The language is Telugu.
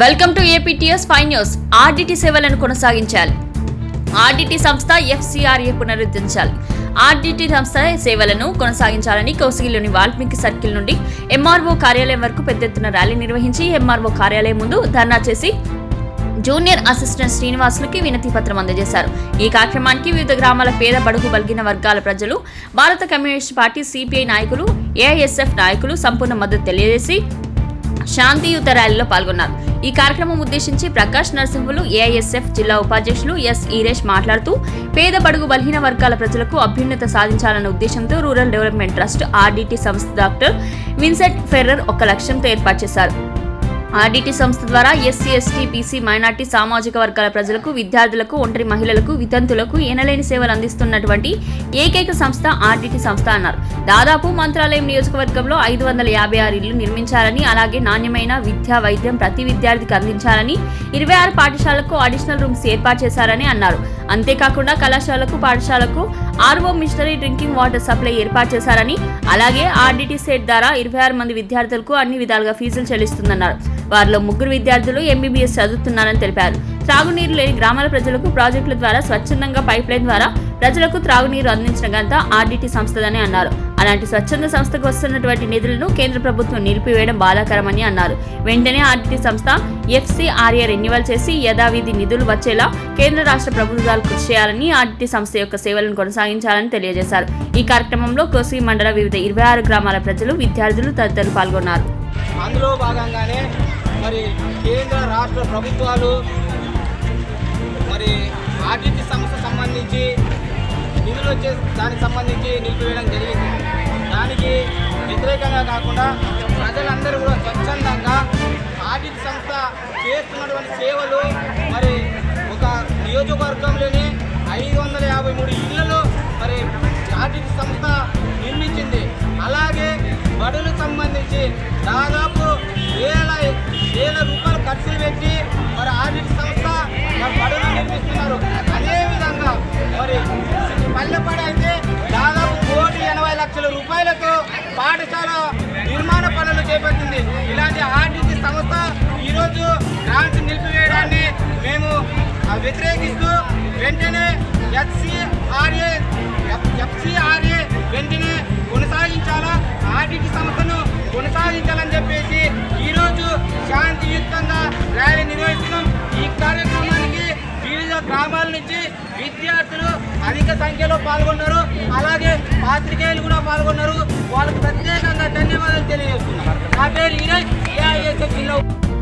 Welcome to APTS five news. RDT సేవలను కొనసాగించాలి. ఆర్డిటి సంస్థ ఎఫ్సిఆర్ఏ పునరుద్ధరించాలి. ఆర్డిటి సంస్థ సేవలను కొనసాగించాలని కౌసిగిలోని వాల్మీకి సర్కిల్ నుండి ఎంఆర్ఓ కార్యాలయం వరకు పెద్ద ఎత్తున ర్యాలీ నిర్వహించి ఎంఆర్ఓ కార్యాలయం ముందు ధర్నా చేసి జూనియర్ అసిస్టెంట్ శ్రీనివాసులకి వినతి పత్రం అందజేశారు. ఈ కార్యక్రమానికి వివిధ గ్రామాల పేద బడుగు బలిగిన వర్గాల ప్రజలు భారత కమ్యూనిస్ట్ పార్టీ సిపిఐ నాయకులు ఏఐఎస్ఎఫ్ నాయకులు సంపూర్ణ మద్దతు తెలియజేసి శాంతియుత ర్యాలీలో పాల్గొన్నారు. ఈ కార్యక్రమం ఉద్దేశించి ప్రకాష్ నరసింహులు ఏఐఎస్ఎఫ్ జిల్లా ఉపాధ్యక్షులు ఎస్ ఈరేష్ మాట్లాడుతూ పేద బడుగు బలహీన వర్గాల ప్రజలకు అభ్యున్నత సాధించాలన్న ఉద్దేశంతో రూరల్ డెవలప్మెంట్ ట్రస్ట్ ఆర్డిటి సంస్థ డాక్టర్ విన్సెంట్ ఫెర్రర్ ఒక లక్ష్యంతో ఏర్పాటు చేశారు. ఆర్డిటి సంస్థ ద్వారా ఎస్సీ ఎస్టీ బీసీ మైనార్టీ సామాజిక వర్గాల ప్రజలకు విద్యార్థులకు ఒంటరి మహిళలకు వితంతులకు ఎనలేని సేవలు అందిస్తున్నటువంటి ఏకైక సంస్థ ఆర్డిటి సంస్థ అన్నారు. దాదాపు మంత్రాలయం నియోజకవర్గంలో ఐదు వందల యాభై ఆరు ఇళ్ళు నిర్మించాలని అలాగే నాణ్యమైన విద్యా వైద్యం ప్రతి విద్యార్థికి అందించాలని ఇరవై ఆరు పాఠశాలకు అడిషనల్ రూమ్స్ ఏర్పాటు చేశారని అన్నారు. అంతేకాకుండా కళాశాలకు పాఠశాలకు RO machinery drinking water supply ఏర్పాటు చేశారని అలాగే ఆర్డిటి సెట్ ద్వారా ఇరవై ఆరు మంది విద్యార్థులకు అన్ని విధాలుగా ఫీజులు చెల్లిస్తుందన్నారు. వారిలో ముగ్గురు విద్యార్థులు ఎంబీబీఎస్ చదువుతున్నారని తెలిపారు. త్రాగునీరు లేని గ్రామాల ప్రజలకు ప్రాజెక్టుల ద్వారా స్వచ్ఛందంగా పైప్ లైన్ ద్వారా ప్రజలకు త్రాగునీరు అందించిన ఘనత ఆర్డిటి సంస్థదని అన్నారు. అలాంటి స్వచ్ఛంద సంస్థకు వస్తున్నటువంటి నిధులను కేంద్ర ప్రభుత్వం నిలిపివేయడం బాధాకరమని అన్నారు. వెంటనే ఆర్టీ సంస్థ ఎఫ్సీఆర్ఏ రెన్యువల్ చేసి యథావిధి నిధులు వచ్చేలా కేంద్ర రాష్ట్ర ప్రభుత్వాలు కృషి చేయాలని ఆర్టీ సంస్థ యొక్క సేవలను కొనసాగించాలని తెలియజేశారు. ఈ కార్యక్రమంలో కోసి మండల వివిధ ఇరవై ఆరు గ్రామాల ప్రజలు విద్యార్థులు తదితరులు పాల్గొన్నారు. అందులో భాగంగానే మరి కేంద్ర రాష్ట్ర ప్రభుత్వాలు మరి ఆర్టీసీ సంస్థ సంబంధించి నిధులు వచ్చే దానికి సంబంధించి నిలిపివేయడం జరిగింది. దానికి వ్యతిరేకంగా కాకుండా ప్రజలందరూ కూడా స్వచ్ఛందంగా ఆడిట్ సంస్థ చేస్తున్నటువంటి సేవలు మరి ఒక నియోజకవర్గంలోనే ఐదు వందల యాభై మూడు ఇళ్ళలో మరి ఆడిట్ సంస్థ నిర్మించింది. అలాగే బడులకు సంబంధించి దాదాపు వేల వేల రూపాయలు చేపట్టింది ఇలాంటి ఆర్టీసీ సంస్థ ఈరోజు గ్రాంట్స్ నిలిపివేయడాన్ని మేము వ్యతిరేకిస్తూ వెంటనే ఎఫ్సిఆర్ఏ ఎఫ్సిఆర్ఏ వెంటనే కొనసాగించాలా? ఆర్డిటి సంస్థను కొనసాగించాలని చెప్పేసి ఈరోజు శాంతియుక్తంగా ర్యాలీ నిర్వహిస్తున్నాం. ఈ కార్యక్రమానికి వివిధ గ్రామాల నుంచి విద్యార్థులు అధిక సంఖ్యలో పాల్గొన్నారు. అలాగే పాత్రికేయులు కూడా పాల్గొన్నారు.